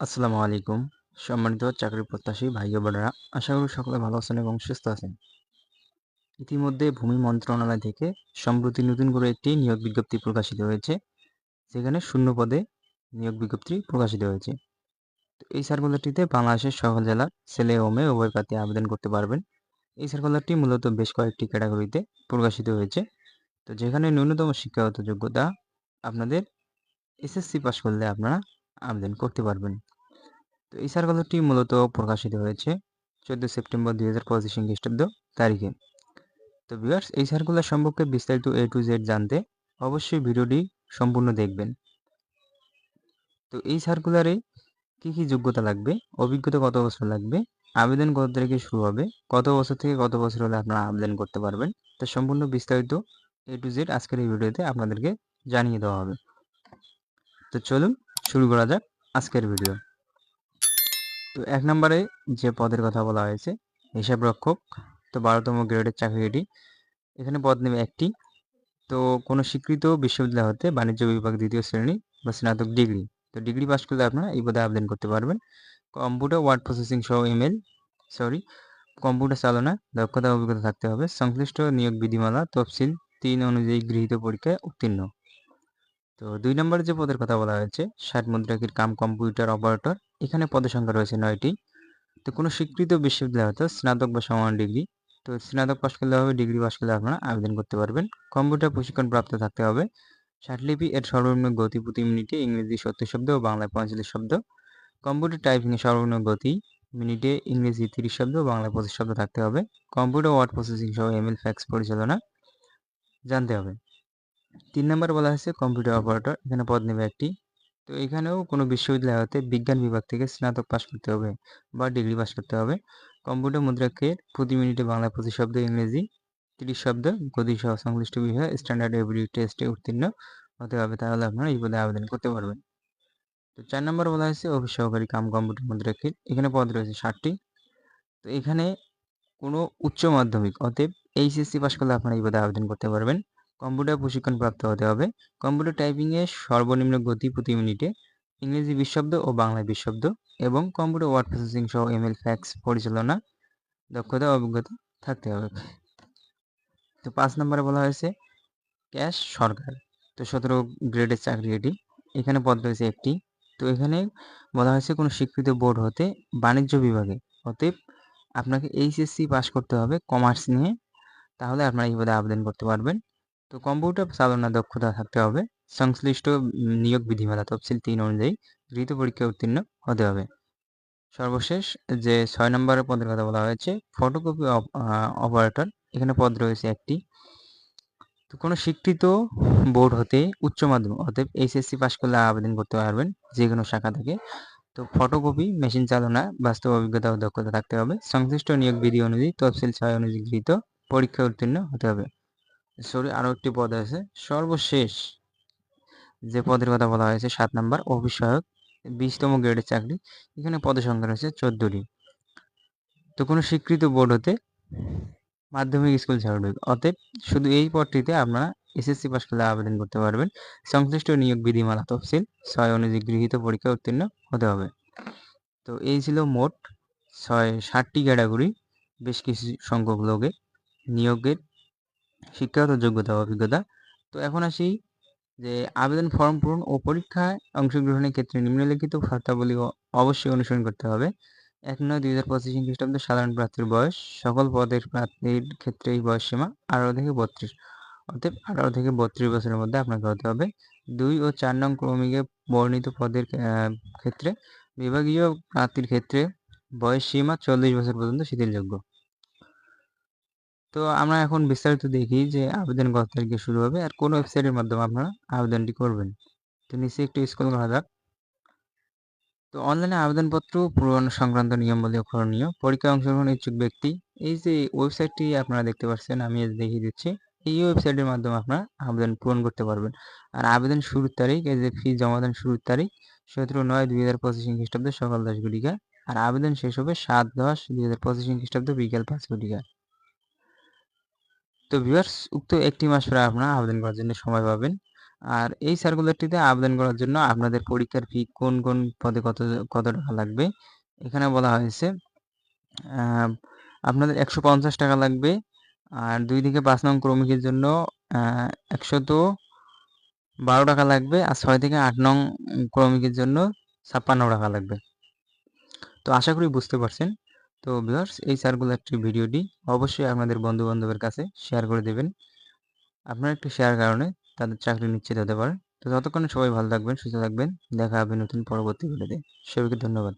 আসসালামু আলাইকুম। সম্মানিত চাকরি প্রত্যাশী ভাই বোনেরা, আশা করি সকলে ভালো আছেন এবং সুস্থ আছেন। ইতিমধ্যে ভূমি মন্ত্রণালয় থেকে সম্প্রতি নতুন করে একটি নিয়োগ বিজ্ঞপ্তি প্রকাশিত হয়েছে, যেখানে শূন্য পদে নিয়োগ বিজ্ঞপ্তি প্রকাশিত হয়েছে। এই সার্কুলারটিতে বাংলাদেশের সকল জেলার ছেলে ও মেয়ে উভয় প্রার্থী আবেদন করতে পারবেন। এই সার্কুলারটি মূলত বেশ কয়েকটি ক্যাটাগরিতে প্রকাশিত হয়েছে। তো যেখানে ন্যূনতম শিক্ষাগত যোগ্যতা আপনাদের এসএসসি পাস করলে আপনারা আবেদন করতে পারবেন। তো এই সার্কুলারটি মূলত প্রকাশিত হয়েছে চোদ্দ সেপ্টেম্বর দুই হাজার পঁচিশ খ্রিস্টাব্দ তারিখে। তো ভিউয়ার্স এই সার্কুলার সম্পর্কে বিস্তারিত এ টু জেড জানতে অবশ্যই ভিডিওটি সম্পূর্ণ দেখবেন। তো এই সার্কুলারে কি কি যোগ্যতা লাগবে, অভিজ্ঞতা কত বছর লাগবে, আবেদন কত তারিখে শুরু হবে, কত বছর থেকে কত বছর হলে আপনারা আবেদন করতে পারবেন, তা সম্পূর্ণ বিস্তারিত এ টু জেড আজকের এই ভিডিওতে আপনাদেরকে জানিয়ে দেওয়া হবে। তো চলুন শুরু করা যাক আজকের ভিডিও তো এক নম্বরে যে পদের কথা বলা হয়েছে হিসাব রক্ষক তো বারোতম গ্রেডের চাকরি এটি এখানে পদ নেবে একটি। তো কোনো স্বীকৃত বিশ্ববিদ্যালয় হতে বাণিজ্য বিভাগ দ্বিতীয় শ্রেণি বা স্নাতক ডিগ্রি। তো ডিগ্রি পাস করলে আপনারা এই পদে আবেদন করতে পারবেন। কম্পিউটার, ওয়ার্ড প্রসেসিং সহ ইমেল, সরি, কম্পিউটার চালনা, দক্ষতা, অভিজ্ঞতা থাকতে হবে। সংশ্লিষ্ট নিয়োগ বিধিমালা, তফসিল, তিন অনুযায়ী গৃহীত পরীক্ষায় উত্তীর্ণ। তো দুই নম্বরে যে পদের কথা বলা হয়েছে, ষাট মুদ্রাকির কাম কম্পিউটার অপারেটর, এখানে পদের সংখ্যা রয়েছে নয়টি। তো কোনো স্বীকৃত বিশ্ববিদ্যালয় হয়তো স্নাতক বা সমান ডিগ্রি। তো স্নাতক পাশ করলে হবে, ডিগ্রি পাশ করলে আপনারা আবেদন করতে পারবেন। কম্পিউটার প্রশিক্ষণ প্রাপ্ত থাকতে হবে। ষাটলিপি এর সর্বনিম্ন গতি প্রতি মিনিটে ইংরেজি সত্তর শব্দ ও বাংলায় পঁয়তাল্লিশ শব্দ। কম্পিউটার টাইপিংয়ে সর্বনিম্ন গতি মিনিটে ইংরেজি তিরিশ শব্দ ও বাংলায় পঁচিশ শব্দ থাকতে হবে। কম্পিউটার ওয়ার্ড প্রসেসিং সহ এমএল, ফ্যাক্স পরিচালনা জানতে হবে। তিন নম্বর বলা হয়েছে কম্পিউটার অপারেটর এখানে পদ নেবে একটি। তো এখানেও কোনো বিশ্ববিদ্যালয় হতে বিজ্ঞান বিভাগ থেকে স্নাতক পাশ করতে হবে বা ডিগ্রি পাশ করতে হবে। কম্পিউটার মুদ্রাকের প্রতি মিনিটে বাংলা পঁচিশ শব্দ, ইংরেজি তিরিশ শব্দ, গতি সহ সংশ্লিষ্ট বিষয়ে স্ট্যান্ডার্ড এবিলিটি টেস্টে উত্তীর্ণ হতে হবে। তাহলে আপনারা এই পদে আবেদন করতে পারবেন। তো চার নম্বর বলা হয়েছে অফিস সহকারী কাম কম্পিউটার মুদ্রাক্ষীর, এখানে পদ রয়েছে ষাটটি। তো এখানে কোনো উচ্চ মাধ্যমিক, অতএব এইচএসসি পাশ করলে আপনারা এই পদে আবেদন করতে পারবেন। কম্পিউটার প্রশিক্ষণ প্রাপ্ত হতে হবে। কম্পিউটার টাইপিংয়ে সর্বনিম্ন গতি প্রতি মিনিটে ইংরেজি বিশ শব্দ ও বাংলা বিশ শব্দ এবং কম্পিউটার ওয়ার্ড প্রসেসিং সহ এমএল ফ্যাক্স পরিচালনা, দক্ষতা অভিজ্ঞতা থাকতে হবে। তো পাঁচ নম্বরে বলা হয়েছে, ক্যাশ সরকার। তো সতেরো গ্রেডের চাকরি এটি। এখানে পদ রয়েছে একটি। তো এখানে বলা হয়েছে, কোনো স্বীকৃত বোর্ড হতে বাণিজ্য বিভাগে। অতএব আপনাকে এইচএসসি পাস করতে হবে কমার্স নিয়ে। তাহলে আপনারা এই পদে আবেদন করতে পারবেন। তো কম্পিউটার চালনা দক্ষতা থাকতে হবে। সংশ্লিষ্ট নিয়োগ বিধিমালা তফসিল তিন অনুযায়ী গৃহীত পরীক্ষা উত্তীর্ণ হতে হবে। সর্বশেষ যে ছয় নম্বরের পদের কথা বলা হয়েছে ফটোকপি অপারেটর এখানে পদ রয়েছে একটি। তো কোনো স্বীকৃত বোর্ড হতে, উচ্চ মাধ্যমিক অতএব এইচএসসি পাশ করলে আবেদন করতে পারবেন যে কোনো শাখা থেকে। তো ফটোকপি মেশিন চালনা, বাস্তব অভিজ্ঞতা ও দক্ষতা থাকতে হবে। সংশ্লিষ্ট নিয়োগ বিধি অনুযায়ী তফসিল ছয় অনুযায়ী গৃহীত পরীক্ষা উত্তীর্ণ হতে হবে। সরি আরও একটি পদ আছে। সর্বশেষ যে পদের কথা বলা হয়েছে, সাত নাম্বার সহায়ক বিশতম গ্রেডের চাকরি। এখানে পদের সংখ্যা রয়েছে চোদ্দটি। তো কোনো স্বীকৃত বোর্ড হতে মাধ্যমিক স্কুল সার্টিফিকেট অতএব শুধু এই পদটিতে আপনারা এসএসসি পাস করলে আবেদন করতে পারবেন। সংশ্লিষ্ট নিয়োগ বিধিমালা তফসিল ছয় অনুযায়ী গৃহীত পরীক্ষা উত্তীর্ণ হতে হবে। তো এই ছিল মোট ছয় ষাটটি ক্যাটাগরি বেশ কিছু সংখ্যক লোকের নিয়োগের শিক্ষাগত যোগ্যতা অভিজ্ঞতা। তো এখন আসি যে আবেদন ফর্ম পূরণ ও পরীক্ষায় অংশগ্রহণের ক্ষেত্রে নিম্নলিখিত শর্তাবলী অবশ্যই অনুসরণ করতে হবে। এক নয় দুই হাজার পঁচিশ খ্রিস্টাব্দে সাধারণ প্রার্থীর বয়স, সকল পদের প্রার্থীর ক্ষেত্রে এই বয়স সীমা আঠারো থেকে বত্রিশ। অর্থাৎ আঠারো থেকে বত্রিশ বছরের মধ্যে আপনাকে হতে হবে দুই ও চার নং ক্রমিকে বর্ণিত পদের ক্ষেত্রে বিভাগীয় প্রার্থীর ক্ষেত্রে বয়স সীমা চল্লিশ বছর পর্যন্ত শিথিলযোগ্য। তো আমরা এখন বিস্তারিত দেখি যে আবেদন কত তারিখে শুরু হবে আর কোন ওয়েবসাইটের মাধ্যমে আপনারা আবেদনটি করবেন। তো নিচে একটু স্কুল করা যাক। তো অনলাইনে আবেদনপত্র পূরণ সংক্রান্ত নিয়মাবলী করণীয়, পরীক্ষায় অংশগ্রহণ ইচ্ছুক ব্যক্তি, এই যে ওয়েবসাইটটি আপনারা দেখতে পাচ্ছেন, আমি দেখিয়ে দিচ্ছি, এই ওয়েবসাইটের মাধ্যমে আপনারা আবেদন পূরণ করতে পারবেন। আর আবেদন শুরুর তারিখ, এই যে ফি জমাদান শুরুর তারিখ, সতেরো নয় দুই হাজার পঁচিশ খ্রিস্টাব্দে সকাল দশ ঘটিকা, আর আবেদন শেষ হবে সাত দশ দুই হাজার পঁচিশ খ্রিস্টাব্দে বিকেল পাঁচ ঘটিকা। তো ভিউয়ার্স উক্ত একটি মাস পরে আপনারা আবেদন করার জন্য সময় পাবেন। আর এই সার্কুলারটিতে আবেদন করার জন্য আপনাদের পরীক্ষার ফি কোন কোন পদে কত কত টাকা লাগবে? এখানে বলা হয়েছে আপনাদের একশো পঞ্চাশ টাকা লাগবে। আর দুই থেকে পাঁচ নং ক্রমিকের জন্য একশো একশত বারো টাকা লাগবে। আর ছয় থেকে আট নং ক্রমিকের জন্য ছাপ্পান্ন টাকা লাগবে। তো আশা করি বুঝতে পারছেন। তো ভিউয়ার্স এই সার্কুলারটি ভিডিওটি অবশ্যই আপনাদের বন্ধু বান্ধবের কাছে শেয়ার করে দেবেন। আপনার একটি শেয়ার কারণে তাদের চাকরি নিশ্চিত হতে পারে। তো ততক্ষণে সবাই ভালো থাকবেন, সুস্থ থাকবেন। দেখা হবে নতুন পরবর্তী ভিডিওতে সবাইকে ধন্যবাদ।